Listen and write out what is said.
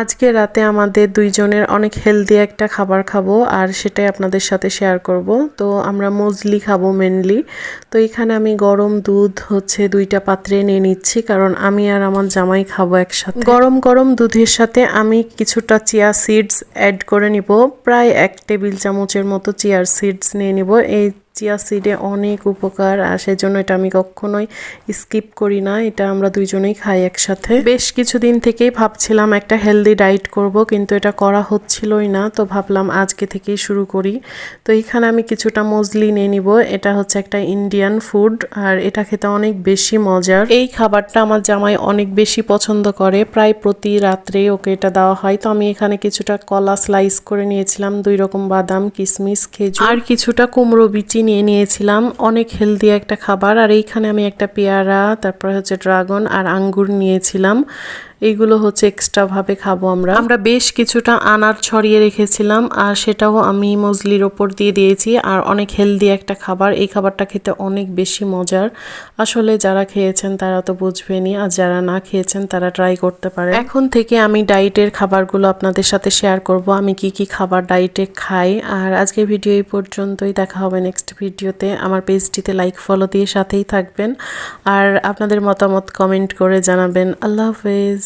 আজকে রাতে আমাদের দুইজনের অনেক হেলদি একটা খাবার খাব আর সেটাই আপনাদের সাথে শেয়ার করব। তো আমরা মজলি খাব মেনলি তো এখানে আমি গরম দুধ হচ্ছে দুইটা পাত্রে নিয়ে নিচ্ছি, কারণ আমি আর আমার জামাই খাব একসাথে। গরম গরম দুধের সাথে আমি কিছুটা চিয়া সিডস অ্যাড করে নিব। প্রায় এক টেবিল চামচের মতো চিয়ার সিডস নিয়ে নিব। এই চিয়া সিডে অনেক উপকার, আর সেজন্য এটা আমি কখনোই স্কিপ করি না। এটা আমরা দুইজনেই খাই একসাথে। বেশ কিছুদিন থেকেই ভাবছিলাম একটা হেলদি ডায়েট করব, কিন্তু এটা করা হচ্ছিলই না, তো ভাবলাম আজকে থেকেই শুরু করি। তো এখানে আমি কিছুটা মজলি নিয়ে নিব। এটা হচ্ছে একটা ইন্ডিয়ান ফুড আর এটা খেতে অনেক বেশি মজার। এই খাবারটা আমার জামাই অনেক বেশি পছন্দ করে, প্রায় প্রতি রাত্রে ওকে এটা দেওয়া হয়। তো আমি এখানে কিছুটা কলা স্লাইস করে নিয়েছিলাম, দুই রকম বাদাম কিশমিশ খেজুর, আর কিছুটা কুমড়ো, বিচি নিয়ে নিয়েছিলাম। অনেক হেলদি একটা খাবার। আর এইখানে আমি একটা পেয়ারা, তারপরে হচ্ছে ড্রাগন আর আঙ্গুর নিয়েছিলাম। এইগুলো হচ্ছে এক্সট্রা ভাবে খাব আমরা। আমরা বেশ কিছুটা আনার ছড়িয়ে রেখেছিলাম আর সেটাও আমি মজলির ওপর দিয়ে দিয়েছি আর অনেক হেলদি একটা খাবার। এই খাবারটা খেতে অনেক বেশি মজার। আসলে যারা খেয়েছেন তারা তো বুঝবেনই আর যারা না খেয়েছেন তারা ট্রাই করতে পারে। এখন থেকে আমি ডায়েটের খাবারগুলো আপনাদের সাথে শেয়ার করব। আমি কি কি খাবার ডায়েটে খাই আর আজকে ভিডিও এই পর্যন্তই। দেখা হবে নেক্সট ভিডিওতে আমার পেজটিতে লাইক ফলো দিয়ে সাথেই থাকবেন। আর আপনাদের মতামত কমেন্ট করে জানাবেন। আল্লাহ হাফেজ।